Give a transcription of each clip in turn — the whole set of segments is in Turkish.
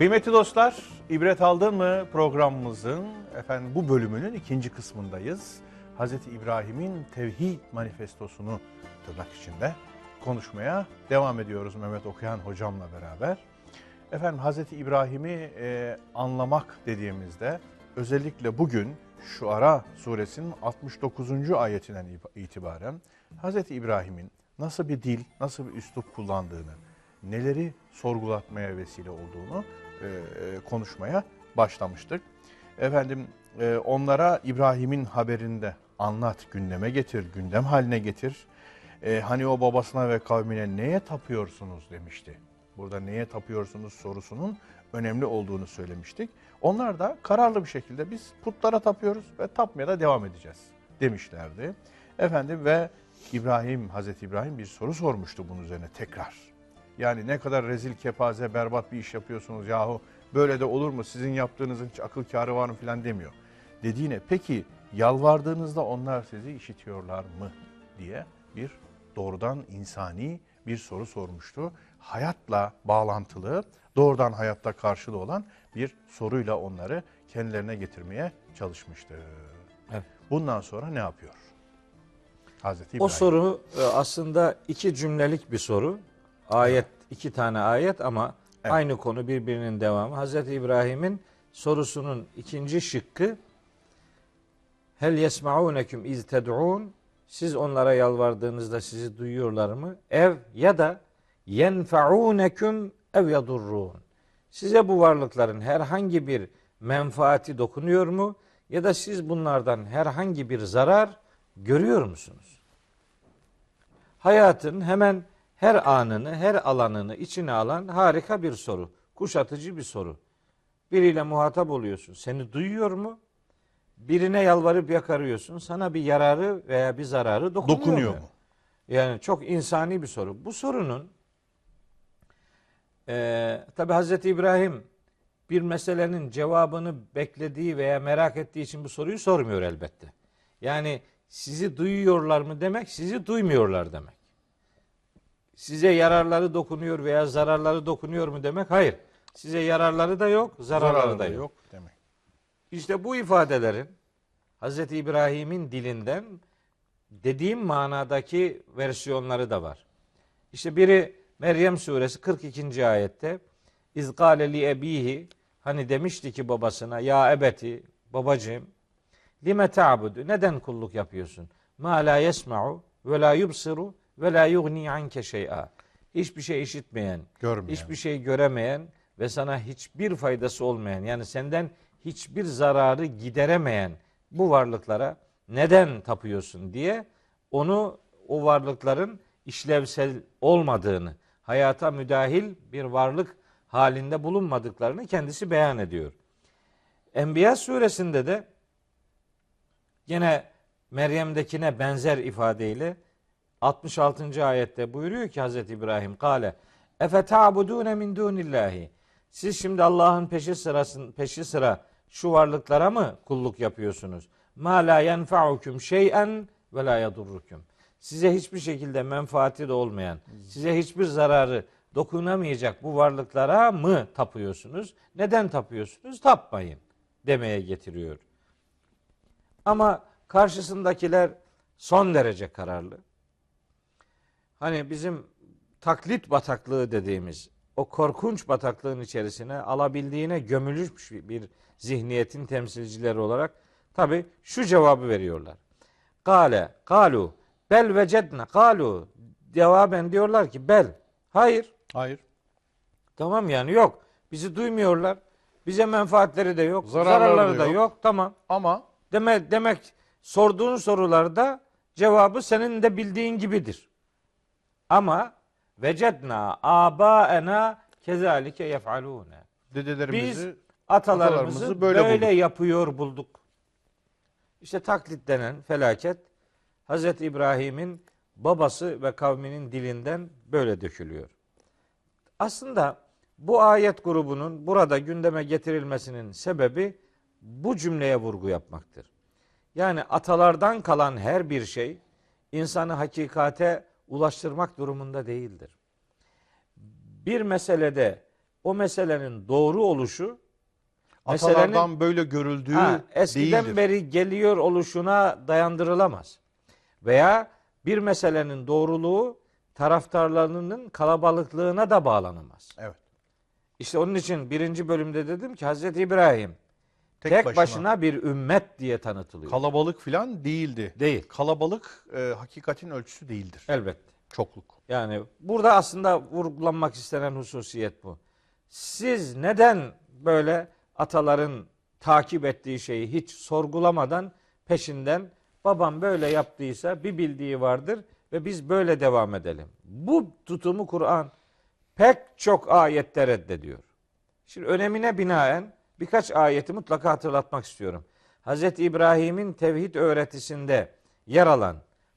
Kıymetli dostlar, ibret aldın mı programımızın efendim bu bölümünün ikinci kısmındayız. Hazreti İbrahim'in tevhid manifestosunu tırnak içinde konuşmaya devam ediyoruz Mehmet Okuyan hocamla beraber. Efendim Hazreti İbrahim'i e, anlamak dediğimizde özellikle bugün şu ara suresinin 69. ayetinden itibaren Hazreti İbrahim'in nasıl bir dil, nasıl bir üslup kullandığını, neleri sorgulatmaya vesile olduğunu konuşmaya başlamıştık. Efendim e, onlara İbrahim'in haberinde anlat, gündeme getir, gündem haline getir. E, hani o babasına ve kavmine neye tapıyorsunuz demişti. Burada neye tapıyorsunuz sorusunun önemli olduğunu söylemiştik. Onlar da kararlı bir şekilde biz putlara tapıyoruz ve tapmaya da devam edeceğiz demişlerdi. Efendim ve İbrahim, Hazreti İbrahim bir soru sormuştu bunun üzerine tekrar. Yani ne kadar rezil, kepaze, berbat bir iş yapıyorsunuz yahu böyle de olur mu sizin yaptığınızın hiç akıl kârı var mı filan demiyor. Dediğine peki yalvardığınızda onlar sizi işitiyorlar mı diye bir doğrudan insani bir soru sormuştu. Hayatla bağlantılı, doğrudan hayatta karşılığı olan bir soruyla onları kendilerine getirmeye çalışmıştı. Evet. Bundan sonra ne yapıyor? Hazreti İbrahim. O soru e, aslında iki cümlelik bir soru. Ayet, iki tane ayet ama Evet. aynı konu birbirinin devamı. Hazreti İbrahim'in sorusunun ikinci şıkkı Hel yesma'unekum iz ted'un siz onlara yalvardığınızda sizi duyuyorlar mı? Ev ya da yenfa'unekum ev yadurrun. Size bu varlıkların herhangi bir menfaati dokunuyor mu? Ya da siz bunlardan herhangi bir zarar görüyor musunuz? Hayatın hemen her anını, her alanını içine alan harika bir soru. Kuşatıcı bir soru. Biriyle muhatap oluyorsun. Seni duyuyor mu? Birine yalvarıp yakarıyorsun. Sana bir yararı veya bir zararı dokunuyor, Dokunuyor mu? mu? Yani çok insani bir soru. Bu sorunun e, tabi Hazreti İbrahim bir meselenin cevabını beklediği veya merak ettiği için bu soruyu sormuyor elbette. Yani sizi duyuyorlar mı demek, sizi duymuyorlar demek. Size yararları dokunuyor veya zararları dokunuyor mu demek? Hayır. Size yararları da yok, zararları, da yok. demek. İşte bu ifadelerin Hz. İbrahim'in dilinden dediğim manadaki versiyonları da var. İşte biri Meryem suresi 42. ayette İzgâle li ebihi hani demişti ki babasına ya ebeti babacığım lime ta'budu neden kulluk yapıyorsun? Ma la yesma'u ve la yubsiru ve la yugni anke şey'a. Hiçbir şey işitmeyen, Görmeyen. hiçbir şey göremeyen ve sana hiçbir faydası olmayan yani senden hiçbir zararı gideremeyen bu varlıklara neden tapıyorsun diye onu o varlıkların işlevsel olmadığını, hayata müdahil bir varlık halinde bulunmadıklarını kendisi beyan ediyor. Enbiya suresinde de yine Meryem'dekine benzer ifadeyle 66. ayette buyuruyor ki Hazreti İbrahim kale efe ta'budune min dunillahi siz şimdi Allah'ın peşi sırasın peşi sıra şu varlıklara mı kulluk yapıyorsunuz? Ma la yenfa'ukum şey'en ve la yadurrukum. Size hiçbir şekilde menfaati de olmayan, size hiçbir zararı dokunamayacak bu varlıklara mı tapıyorsunuz? Neden tapıyorsunuz? Tapmayın demeye getiriyor. Ama karşısındakiler son derece kararlı. Hani bizim taklit bataklığı dediğimiz o korkunç bataklığın içerisine alabildiğine gömülmüş bir zihniyetin temsilcileri olarak tabi şu cevabı veriyorlar. Kale, kalu, bel vecedne, kalu. Cevaben diyorlar ki bel. Hayır. Hayır. Tamam yani yok. Bizi duymuyorlar. Bize menfaatleri de yok. Zararları Zararları, da yok. yok. Tamam. Ama Demek, demek sorduğun sorularda cevabı senin de bildiğin gibidir. Ama vecedna abaena kezalike yef'alune. dedelerimizi Biz atalarımızı, atalarımızı böyle, böyle bulduk. yapıyor bulduk. İşte taklit denen felaket Hz. İbrahim'in babası ve kavminin dilinden böyle dökülüyor. Aslında bu ayet grubunun burada gündeme getirilmesinin sebebi bu cümleye vurgu yapmaktır. Yani atalardan kalan her bir şey insanı hakikate ulaştırmak durumunda değildir. Bir meselede o meselenin doğru oluşu Atalardan böyle görüldüğü Ha, eskiden değildir. beri geliyor oluşuna dayandırılamaz. Veya bir meselenin doğruluğu taraftarlarının kalabalıklığına da bağlanamaz. Evet. İşte onun için birinci bölümde dedim ki Hazreti İbrahim tek, Tek başına, başına. bir ümmet diye tanıtılıyor. Kalabalık filan değildi. Değil. Kalabalık e, hakikatin ölçüsü değildir. Elbette. Çokluk. Yani burada aslında vurgulanmak istenen hususiyet bu. Siz neden böyle ataların takip ettiği şeyi hiç sorgulamadan peşinden babam böyle yaptıysa bir bildiği vardır ve biz böyle devam edelim. Bu tutumu Kur'an pek çok ayette reddediyor. Şimdi önemine binaen birkaç ayeti mutlaka hatırlatmak istiyorum. Hz. İbrahim'in tevhid öğretisinde yer alan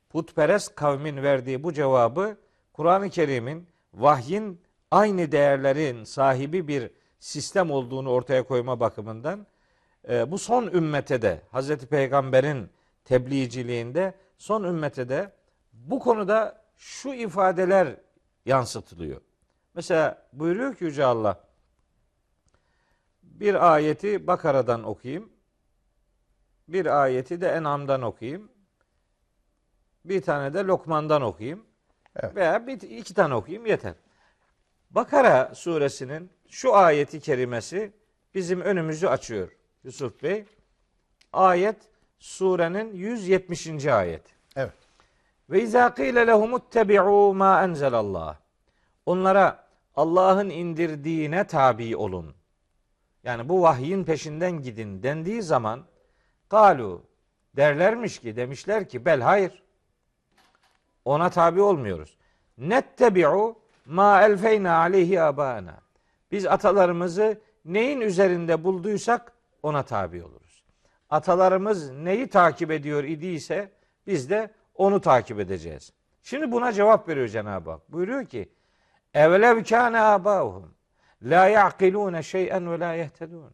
putperest kavmin verdiği bu cevabı Kur'an-ı Kerim'in vahyin aynı değerlerin sahibi bir sistem olduğunu ortaya koyma bakımından e, bu son ümmete de Hz. Peygamber'in tebliğciliğinde son ümmete de bu konuda şu ifadeler yansıtılıyor. Mesela buyuruyor ki Yüce Allah bir ayeti Bakara'dan okuyayım. Bir ayeti de En'am'dan okuyayım. Bir tane de Lokman'dan okuyayım. Evet. Veya bir, iki tane okuyayım yeter. Bakara suresinin şu ayeti kerimesi bizim önümüzü açıyor Yusuf Bey. Ayet surenin 170. ayet. Evet. Ve izâ qîle lehumuttebi'û mâ enzelallah. Onlara Allah'ın indirdiğine tabi olun. Yani bu vahyin peşinden gidin dendiği zaman galu derlermiş ki demişler ki bel hayır. Ona tabi olmuyoruz. Nettebi'u ma elfeyna aleyhi abana. Biz atalarımızı neyin üzerinde bulduysak ona tabi oluruz. Atalarımız neyi takip ediyor idiyse biz de onu takip edeceğiz. Şimdi buna cevap veriyor Cenab-ı Hak. Buyuruyor ki Evlev kâne âbâuhum la ya'kilûne şey'en ve la yehtedûn.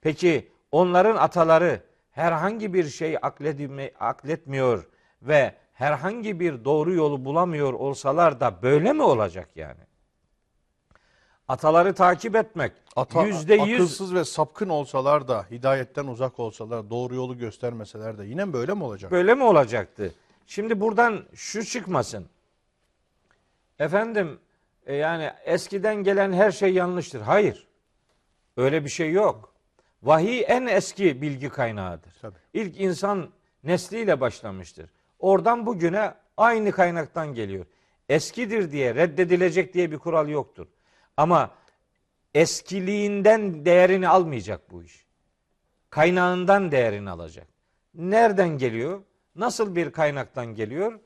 Peki onların ataları herhangi bir şey akletmiyor ve herhangi bir doğru yolu bulamıyor olsalar da böyle mi olacak yani? Ataları takip etmek Ata, yüzde yüz akılsız ve sapkın olsalar da, hidayetten uzak olsalar, doğru yolu göstermeseler de yine böyle mi olacak? Böyle mi olacaktı? Şimdi buradan şu çıkmasın. Efendim e, yani eskiden gelen her şey yanlıştır. Hayır. Öyle bir şey yok. Vahiy en eski bilgi kaynağıdır. Tabii. İlk insan nesliyle başlamıştır. Oradan bugüne aynı kaynaktan geliyor. Eskidir diye reddedilecek diye bir kural yoktur. Ama eskiliğinden değerini almayacak bu iş. Kaynağından değerini alacak. Nereden geliyor? Nasıl bir kaynaktan geliyor?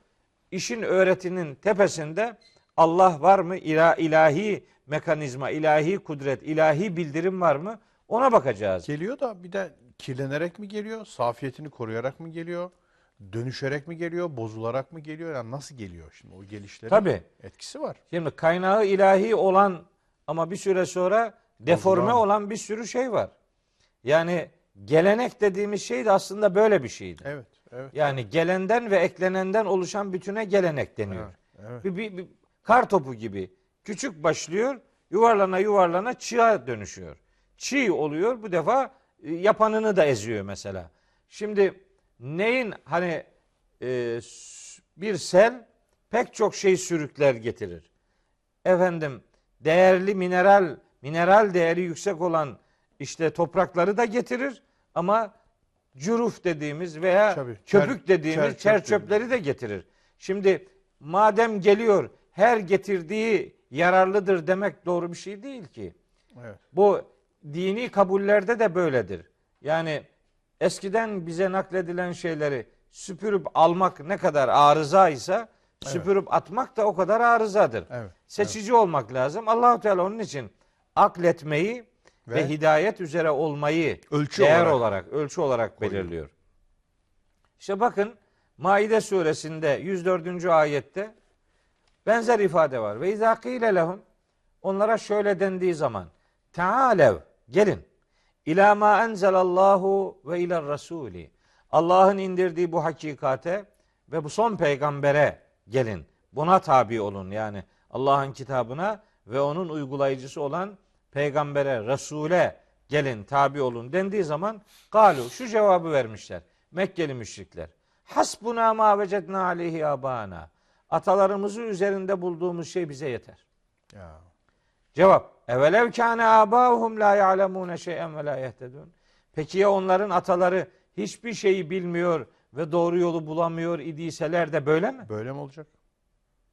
İşin öğretinin tepesinde Allah var mı? İla, ilahi mekanizma, ilahi kudret, ilahi bildirim var mı? Ona bakacağız. Geliyor da bir de kirlenerek mi geliyor, safiyetini koruyarak mı geliyor, dönüşerek mi geliyor, bozularak mı geliyor? Yani nasıl geliyor şimdi o gelişlerin Tabii. etkisi var. Şimdi kaynağı ilahi olan ama bir süre sonra deforme Bozulan. olan bir sürü şey var. Yani gelenek dediğimiz şey de aslında böyle bir şeydi. Evet, evet. Yani gelenden ve eklenenden oluşan bütüne gelenek deniyor. Evet, evet. Bir, bir, bir kar topu gibi küçük başlıyor, yuvarlana yuvarlana çiğa dönüşüyor. Çiğ oluyor bu defa e, yapanını da eziyor mesela. Şimdi neyin hani e, bir sel pek çok şey sürükler getirir. Efendim değerli mineral mineral değeri yüksek olan işte toprakları da getirir ama cüruf dediğimiz veya Tabii, köpük çer- dediğimiz çer- çer çöp çöpleri de getirir. Şimdi madem geliyor her getirdiği yararlıdır demek doğru bir şey değil ki. evet. Bu dini kabullerde de böyledir. Yani eskiden bize nakledilen şeyleri süpürüp almak ne kadar arıza ise süpürüp atmak da o kadar arızadır. Evet, Seçici olmak lazım. Allahu Teala onun için akletmeyi ve, Ve hidayet üzere olmayı ölçü değer olarak olarak, ölçü olarak koyuyor. belirliyor. İşte bakın Maide suresinde 104. ayette benzer ifade var. Ve izâ kîle lehum onlara şöyle dendiği zaman Tealev gelin İlâ mâ enzelallahu ve ilâ rasûli Allah'ın indirdiği bu hakikate ve bu son peygambere gelin. Buna tabi olun yani Allah'ın kitabına ve onun uygulayıcısı olan peygambere, Resul'e gelin, tabi olun dendiği zaman galu şu cevabı vermişler. Mekkeli müşrikler. Hasbuna ma vecedna aleyhi abana. Atalarımızı üzerinde bulduğumuz şey bize yeter. Ya. Cevap. Evelev kâne âbâuhum lâ ya'lemûne şey'en ve lâ yehtedûn. Peki ya onların ataları hiçbir şeyi bilmiyor ve doğru yolu bulamıyor idiyseler de böyle mi? Böyle mi olacak?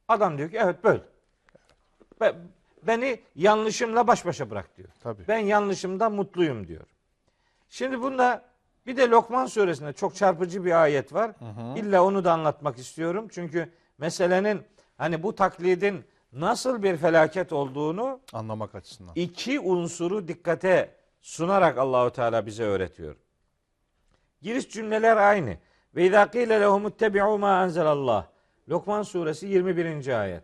Adam diyor ki evet böyle. Be- Beni yanlışımla baş başa bırak diyor. Tabii. Ben yanlışımdan mutluyum diyor. Şimdi bunda bir de Lokman suresinde çok çarpıcı bir ayet var. İlla onu da anlatmak istiyorum. Çünkü meselenin hani bu taklidin nasıl bir felaket olduğunu Anlamak açısından. iki unsuru dikkate sunarak Allahu Teala bize öğretiyor. Giriş cümleler aynı. Ve izâ qîle lehum ittebi'û mâ enzelallah. Lokman suresi 21. ayet.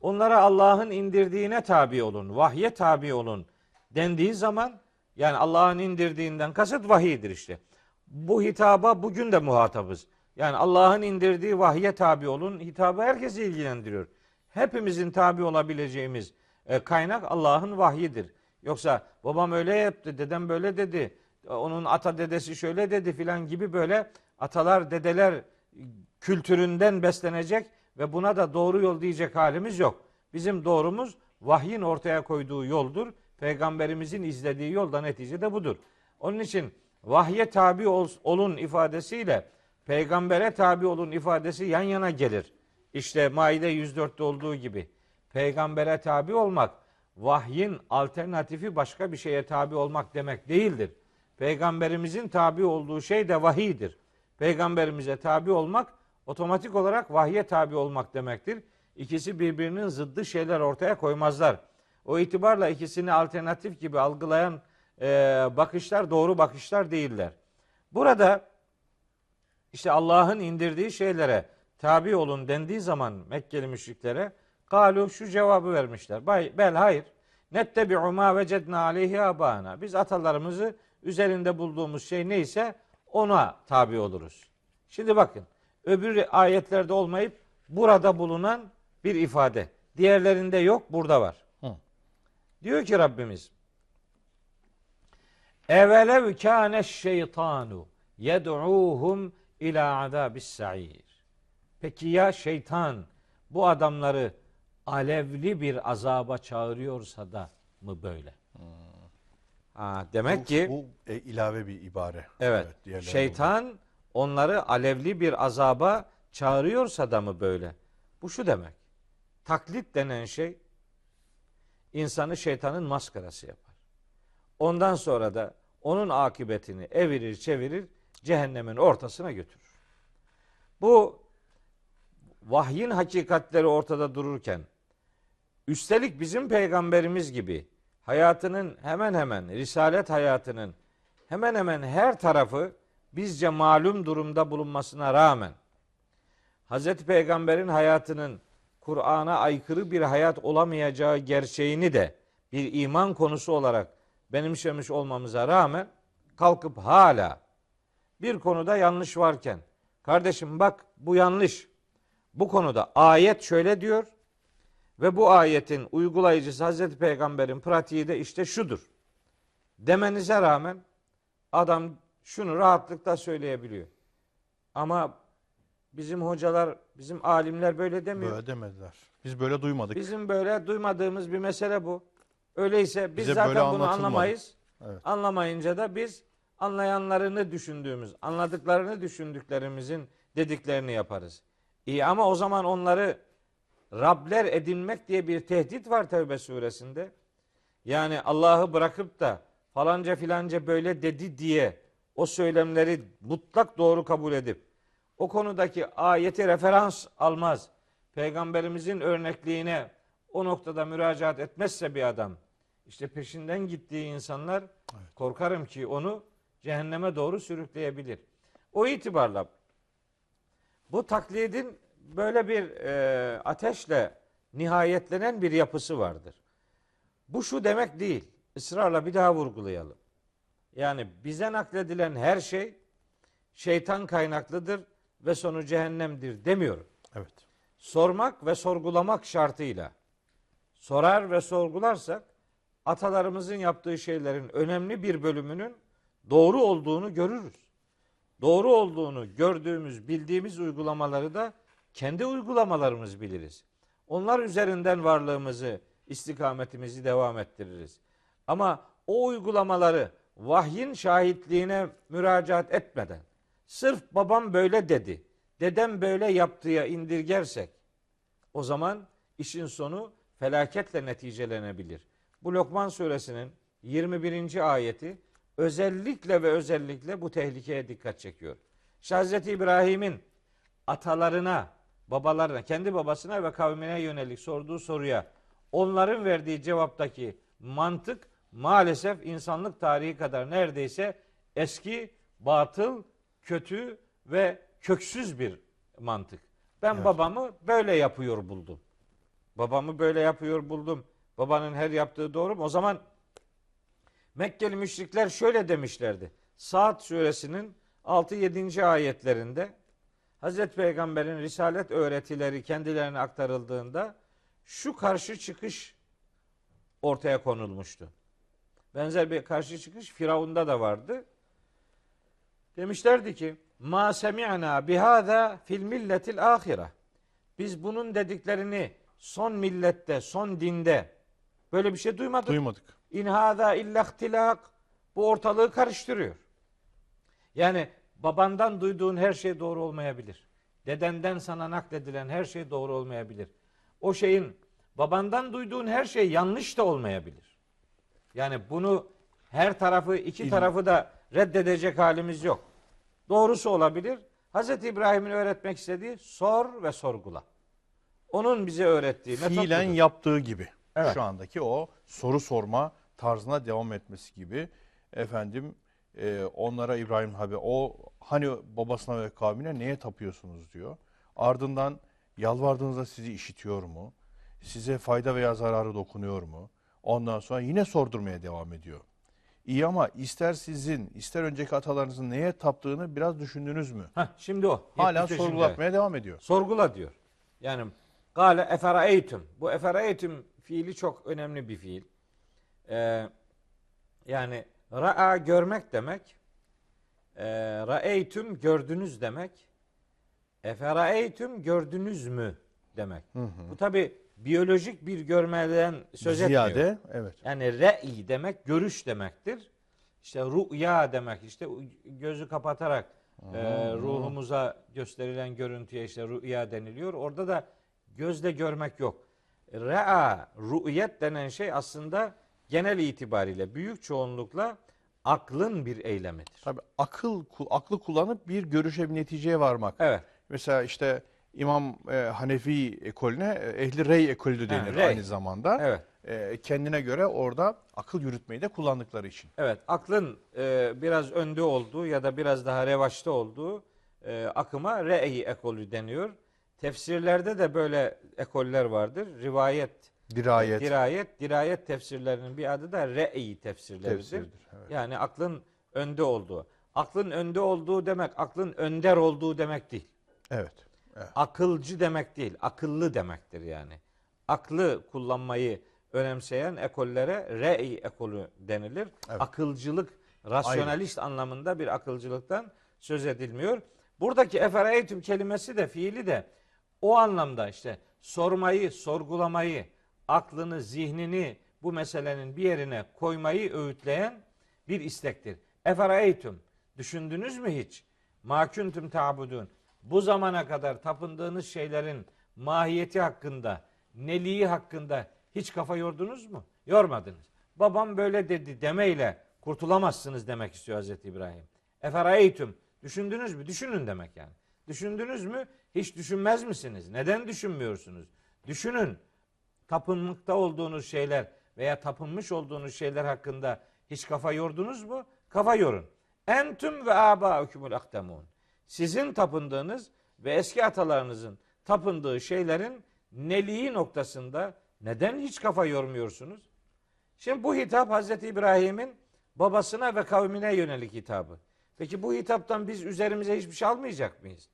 Onlara Allah'ın indirdiğine tabi olun, vahye tabi olun dendiği zaman yani Allah'ın indirdiğinden kasıt vahiydir işte. Bu hitaba bugün de muhatabız. Yani Allah'ın indirdiği vahye tabi olun hitabı herkesi ilgilendiriyor. Hepimizin tabi olabileceğimiz e, kaynak Allah'ın vahyidir. Yoksa babam öyle yaptı, dedem böyle dedi, onun ata dedesi şöyle dedi filan gibi böyle atalar, dedeler kültüründen beslenecek ve buna da doğru yol diyecek halimiz yok. Bizim doğrumuz vahyin ortaya koyduğu yoldur. Peygamberimizin izlediği yolda neticede budur. Onun için vahye tabi ol- olun ifadesiyle peygambere tabi olun ifadesi yan yana gelir. İşte Maide 104'te olduğu gibi peygambere tabi olmak vahyin alternatifi başka bir şeye tabi olmak demek değildir. Peygamberimizin tabi olduğu şey de vahiydir. Peygamberimize tabi olmak otomatik olarak vahye tabi olmak demektir. İkisi birbirinin zıddı şeyler ortaya koymazlar. O itibarla ikisini alternatif gibi algılayan e, bakışlar doğru bakışlar değiller. Burada işte Allah'ın indirdiği şeylere tabi olun dendiği zaman Mekkeli müşriklere galu şu cevabı vermişler. Bay, bel hayır. Nettebi'u ma vecedna aleyhi abana. Biz atalarımızı üzerinde bulduğumuz şey neyse ona tabi oluruz. Şimdi bakın öbür ayetlerde olmayıp burada bulunan bir ifade. Diğerlerinde yok, burada var. Hı. Diyor ki Rabbimiz Evelev kâne şeytanu yed'uhum ila azabis sa'ir. Peki ya şeytan bu adamları alevli bir azaba çağırıyorsa da mı böyle? Ha, demek Bu- ki bu e, ilave bir ibare. Evet. diğerlerine şeytan onları alevli bir azaba çağırıyorsa da mı böyle? Bu şu demek. Taklit denen şey insanı şeytanın maskarası yapar. Ondan sonra da onun akıbetini evirir çevirir cehennemin ortasına götürür. Bu vahyin hakikatleri ortada dururken üstelik bizim peygamberimiz gibi hayatının hemen hemen risalet hayatının hemen hemen her tarafı bizce malum durumda bulunmasına rağmen Hazreti Peygamber'in hayatının Kur'an'a aykırı bir hayat olamayacağı gerçeğini de bir iman konusu olarak benimsemiş olmamıza rağmen kalkıp hala bir konuda yanlış varken kardeşim bak bu yanlış. Bu konuda ayet şöyle diyor ve bu ayetin uygulayıcısı Hazreti Peygamber'in pratiği de işte şudur. Demenize rağmen adam şunu rahatlıkla söyleyebiliyor. Ama bizim hocalar, bizim alimler böyle demiyor. Böyle demediler. Biz böyle duymadık. Bizim böyle duymadığımız bir mesele bu. Öyleyse biz Bize zaten bunu anlamayız. Evet. Anlamayınca da biz anlayanlarını düşündüğümüz, anladıklarını düşündüklerimizin dediklerini yaparız. İyi ama o zaman onları Rabler edinmek diye bir tehdit var Tevbe suresinde. Yani Allah'ı bırakıp da falanca filanca böyle dedi diye o söylemleri mutlak doğru kabul edip o konudaki ayeti referans almaz. Peygamberimizin örnekliğine o noktada müracaat etmezse bir adam işte peşinden gittiği insanlar korkarım ki onu cehenneme doğru sürükleyebilir. O itibarla bu taklidin böyle bir e, ateşle nihayetlenen bir yapısı vardır. Bu şu demek değil. Israrla bir daha vurgulayalım. Yani bize nakledilen her şey şeytan kaynaklıdır ve sonu cehennemdir demiyorum. Evet. Sormak ve sorgulamak şartıyla sorar ve sorgularsak atalarımızın yaptığı şeylerin önemli bir bölümünün doğru olduğunu görürüz. Doğru olduğunu gördüğümüz, bildiğimiz uygulamaları da kendi uygulamalarımız biliriz. Onlar üzerinden varlığımızı, istikametimizi devam ettiririz. Ama o uygulamaları vahyin şahitliğine müracaat etmeden sırf babam böyle dedi, dedem böyle yaptıya indirgersek o zaman işin sonu felaketle neticelenebilir. Bu Lokman suresinin 21. ayeti özellikle ve özellikle bu tehlikeye dikkat çekiyor. İşte Hazreti İbrahim'in atalarına, babalarına, kendi babasına ve kavmine yönelik sorduğu soruya onların verdiği cevaptaki mantık maalesef insanlık tarihi kadar neredeyse eski, batıl, kötü ve köksüz bir mantık. Ben Evet. babamı böyle yapıyor buldum. Babamı böyle yapıyor buldum. Babanın her yaptığı doğru mu? O zaman Mekkeli müşrikler şöyle demişlerdi. Saat suresinin 6-7. ayetlerinde Hazreti Peygamber'in risalet öğretileri kendilerine aktarıldığında şu karşı çıkış ortaya konulmuştu. Benzer bir karşı çıkış Firavun'da da vardı. Demişlerdi ki ma semi'na bihada fil milletil ahire. Biz bunun dediklerini son millette, son dinde böyle bir şey duymadık. Duymadık. İn hâzâ illa ihtilak. Bu ortalığı karıştırıyor. Yani babandan duyduğun her şey doğru olmayabilir. Dedenden sana nakledilen her şey doğru olmayabilir. O şeyin babandan duyduğun her şey yanlış da olmayabilir. Yani bunu her tarafı iki tarafı da reddedecek halimiz yok. Doğrusu olabilir. Hz. İbrahim'in öğretmek istediği sor ve sorgula. Onun bize öğrettiği metot Fiilen yaptığı gibi. Evet. Şu andaki o soru sorma tarzına devam etmesi gibi. Efendim e, onlara İbrahim Habi o hani babasına ve kavmine neye tapıyorsunuz diyor. Ardından yalvardığınızda sizi işitiyor mu? Size fayda veya zararı dokunuyor mu? Ondan sonra yine sordurmaya devam ediyor. İyi ama ister sizin ister önceki atalarınızın neye taptığını biraz düşündünüz mü? Heh, şimdi o. Hala 75'inde. sorgulatmaya devam ediyor. Sorgula diyor. Yani gale eferaeytüm. Bu eferaeytüm fiili çok önemli bir fiil. Ee, yani ra'a görmek demek. Ee, ra'eytüm gördünüz demek. Eferaeytüm gördünüz mü demek. Bu tabi biyolojik bir görmeden söz etmiyor. Ziyade evet. Yani re'i demek görüş demektir. İşte rü'ya demek işte gözü kapatarak e, ruhumuza gösterilen görüntüye işte rü'ya deniliyor. Orada da gözle görmek yok. Re'a, rü'yet denen şey aslında genel itibariyle büyük çoğunlukla aklın bir eylemidir. Tabii akıl aklı kullanıp bir görüşe bir neticeye varmak. Evet. Mesela işte İmam e, Hanefi ekolüne e, ehli rey ekolü de denir rey. aynı zamanda. Evet. E, kendine göre orada akıl yürütmeyi de kullandıkları için. Evet, aklın e, biraz önde olduğu ya da biraz daha revaçta olduğu e, akıma re'i ekolü deniyor. Tefsirlerde de böyle ekoller vardır. Rivayet, Dirayet dirayet, dirayet tefsirlerinin bir adı da re'i tefsirleridir. tefsiridir. Evet. Yani aklın önde olduğu. Aklın önde olduğu demek, aklın önder olduğu demek değil. evet. Akılcı demek değil, akıllı demektir yani. Aklı kullanmayı önemseyen ekollere re'i ekolü denilir. Evet. Akılcılık, rasyonalist anlamında bir akılcılıktan söz edilmiyor. Buradaki efereytüm kelimesi de fiili de o anlamda işte sormayı, sorgulamayı, aklını, zihnini bu meselenin bir yerine koymayı öğütleyen bir istektir. Efereytüm düşündünüz mü hiç? Ma kuntum ta'budun. Bu zamana kadar tapındığınız şeylerin mahiyeti hakkında, neliği hakkında hiç kafa yordunuz mu? Yormadınız. Babam böyle dedi demeyle kurtulamazsınız demek istiyor Hazreti İbrahim. Eferaytüm. Düşündünüz mü? Düşünün demek yani. Düşündünüz mü? Hiç düşünmez misiniz? Neden düşünmüyorsunuz? Düşünün. Tapınmakta olduğunuz şeyler veya tapınmış olduğunuz şeyler hakkında hiç kafa yordunuz mu? Kafa yorun. Entüm ve âbâükümül akdemun. Sizin tapındığınız ve eski atalarınızın tapındığı şeylerin neliği noktasında neden hiç kafa yormuyorsunuz? Şimdi bu hitap Hazreti İbrahim'in babasına ve kavmine yönelik hitabı. Peki bu hitaptan biz üzerimize hiçbir şey almayacak mıyız?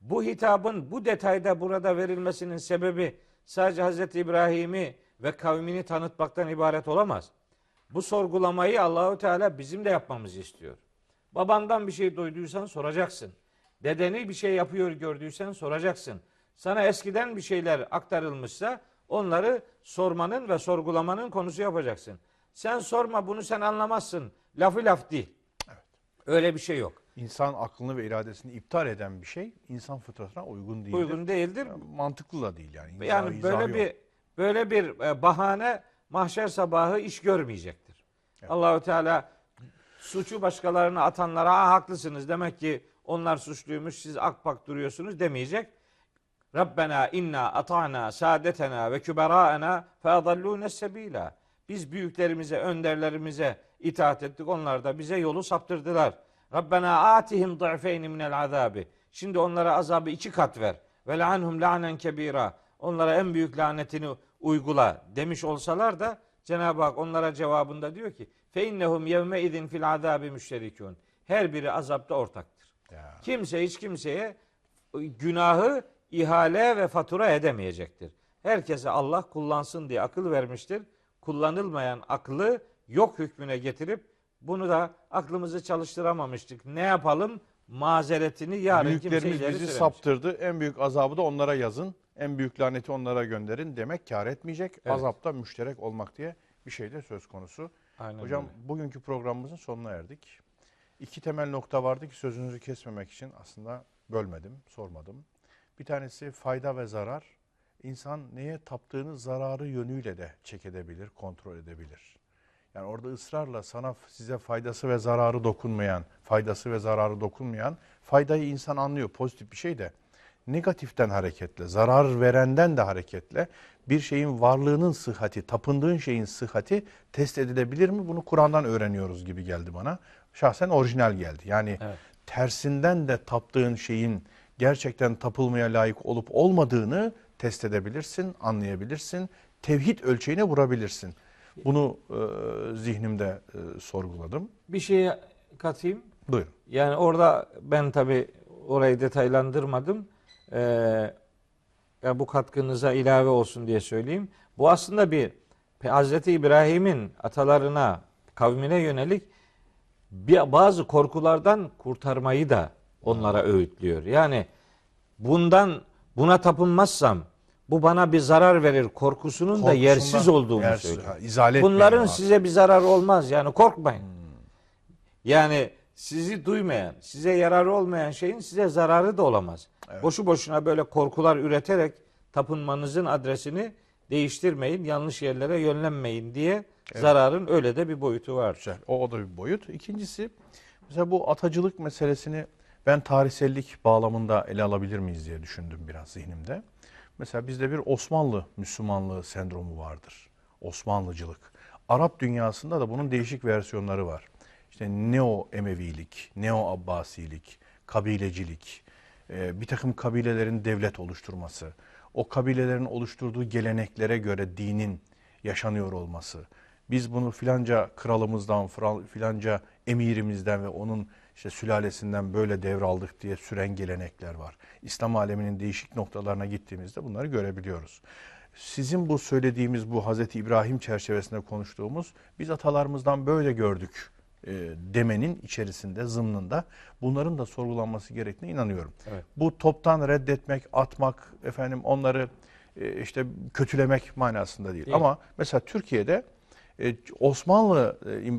Bu hitabın bu detayda burada verilmesinin sebebi sadece Hazreti İbrahim'i ve kavmini tanıtmaktan ibaret olamaz. Bu sorgulamayı Allahu Teala bizim de yapmamızı istiyor. Babandan bir şey duyduysan soracaksın. Dedeni bir şey yapıyor gördüysen soracaksın. Sana eskiden bir şeyler aktarılmışsa onları sormanın ve sorgulamanın konusu yapacaksın. Sen sorma bunu sen anlamazsın. Lafı laf değil. Öyle bir şey yok. İnsan aklını ve iradesini iptal eden bir şey insan fıtratına uygun değildir. Uygun değildir. Mantıklı da değil yani. İzah- Yani böyle yok. bir böyle bir e, bahane mahşer sabahı iş görmeyecektir. Allahü Teala suçu başkalarına atanlara "Aa, haklısınız demek ki onlar suçluymuş siz akpak duruyorsunuz demeyecek. Rabbena inna ata'na saadetena ve küberaena fe adallûne sebîlâ. Biz büyüklerimize, önderlerimize itaat ettik. Onlar da bize yolu saptırdılar. Rabbena atihim du'feyni minel azabi. Şimdi onlara azabı iki kat ver. Ve le'anhum la'nen kebira. Onlara en büyük lanetini uygula demiş olsalar da Cenab-ı Hak onlara cevabında diyor ki fe innehum yevme idin fil azabi müşterikun. Her biri azapta ortaktır. Ya. Kimse hiç kimseye günahı ihale ve fatura edemeyecektir. Herkese Allah kullansın diye akıl vermiştir. Kullanılmayan aklı yok hükmüne getirip bunu da aklımızı çalıştıramamıştık. Ne yapalım? Mazeretini yarın kimse Büyüklerimiz ileri bizi süremez. saptırdı. En büyük azabı da onlara yazın. En büyük laneti onlara gönderin demek kar etmeyecek. Evet. Azapta müşterek olmak diye bir şey de söz konusu. Aynen Hocam öyle. bugünkü programımızın sonuna erdik. İki temel nokta vardı ki sözünüzü kesmemek için aslında bölmedim, sormadım. Bir tanesi fayda ve zarar. İnsan neye taptığını zararı yönüyle de çek edebilir, kontrol edebilir. Yani orada ısrarla sana size faydası ve zararı dokunmayan, faydası ve zararı dokunmayan, faydayı insan anlıyor pozitif bir şey de negatiften hareketle, zarar verenden de hareketle bir şeyin varlığının sıhhati, tapındığın şeyin sıhhati test edilebilir mi? Bunu Kur'an'dan öğreniyoruz gibi geldi bana. Şahsen orijinal geldi. Yani Evet. tersinden de taptığın şeyin gerçekten tapılmaya layık olup olmadığını test edebilirsin, anlayabilirsin. Tevhid ölçeğine vurabilirsin. Bunu e, zihnimde e, sorguladım. Bir şey katayım. Buyurun. Yani orada ben tabi orayı detaylandırmadım. Ee, ya bu katkınıza ilave olsun diye söyleyeyim. Bu aslında bir Hazreti İbrahim'in atalarına, kavmine yönelik bir, bazı korkulardan kurtarmayı da onlara öğütlüyor. Yani bundan buna tapınmazsam bu bana bir zarar verir korkusunun da yersiz olduğunu yersiz- söylüyor. ha, izale Bunların abi. size bir zararı olmaz yani korkmayın. Hmm. Yani sizi duymayan, size yararı olmayan şeyin size zararı da olamaz. Boşu boşuna böyle korkular üreterek tapınmanızın adresini değiştirmeyin, yanlış yerlere yönlenmeyin diye zararın öyle de bir boyutu var. Güzel. O, o da bir boyut. İkincisi mesela bu atacılık meselesini ben tarihsellik bağlamında ele alabilir miyiz diye düşündüm biraz zihnimde. Mesela bizde bir Osmanlı Müslümanlığı sendromu vardır. Osmanlıcılık. Arap dünyasında da bunun değişik versiyonları var. İşte Neo Emevilik, Neo Abbasilik, kabilecilik, e, bir takım kabilelerin devlet oluşturması, o kabilelerin oluşturduğu geleneklere göre dinin yaşanıyor olması, biz bunu filanca kralımızdan, filanca emirimizden ve onun işte sülalesinden böyle devraldık diye süren gelenekler var. İslam aleminin değişik noktalarına gittiğimizde bunları görebiliyoruz. Sizin bu söylediğimiz bu Hazreti İbrahim çerçevesinde konuştuğumuz biz atalarımızdan böyle gördük e, demenin içerisinde, zımnında bunların da sorgulanması gerektiğine inanıyorum. Evet. Bu toptan reddetmek, atmak, efendim onları e, işte kötülemek manasında değil. Değil. Ama mesela Türkiye'de e, Osmanlı e, e,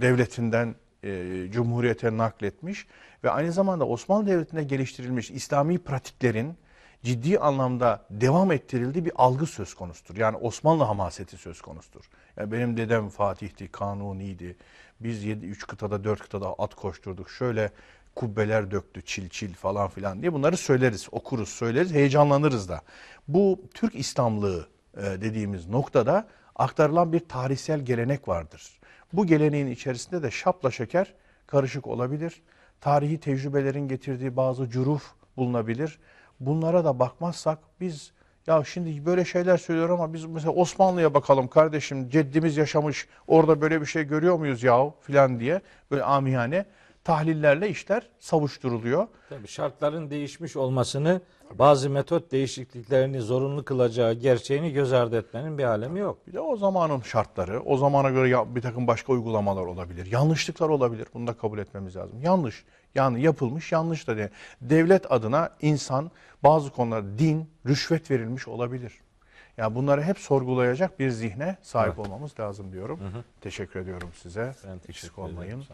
devletinden e, cumhuriyete nakletmiş ve aynı zamanda Osmanlı Devleti'nde geliştirilmiş İslami pratiklerin ciddi anlamda devam ettirildiği bir algı söz konusudur. Yani Osmanlı hamaseti söz konusudur. Yani benim dedem Fatih'ti, Kanuni'ydi. Biz 7 3 kıtada 4 kıtada at koşturduk. Şöyle kubbeler döktü çil çil falan filan diye bunları söyleriz, okuruz, söyleriz, heyecanlanırız da. Bu Türk İslamlığı e, dediğimiz noktada aktarılan bir tarihsel gelenek vardır. Bu geleneğin içerisinde de şapla şeker karışık olabilir. Tarihi tecrübelerin getirdiği bazı curuf bulunabilir. Bunlara da bakmazsak biz ya şimdi böyle şeyler söylüyor ama biz mesela Osmanlı'ya bakalım kardeşim ceddimiz yaşamış orada böyle bir şey görüyor muyuz yahu filan diye böyle amiyane tahlillerle işler savuşturuluyor. Tabii şartların değişmiş olmasını bazı metot değişikliklerini zorunlu kılacağı gerçeğini göz ardı etmenin bir alemi yok. Bir de o zamanın şartları, o zamana göre bir takım başka uygulamalar olabilir. Yanlışlıklar olabilir. Bunu da kabul etmemiz lazım. Yanlış. Yani yapılmış yanlış da değil. Devlet adına insan bazı konularda din, rüşvet verilmiş olabilir. Yani bunları hep sorgulayacak bir zihne sahip olmamız lazım diyorum. Teşekkür ediyorum size. Ben Eksik teşekkür olmayın. ederim.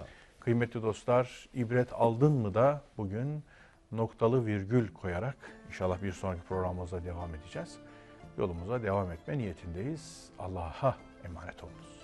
Kıymetli dostlar, ibret aldın mı da bugün noktalı virgül koyarak inşallah bir sonraki programımıza devam edeceğiz. Yolumuza devam etme niyetindeyiz. Allah'a emanet olunuz.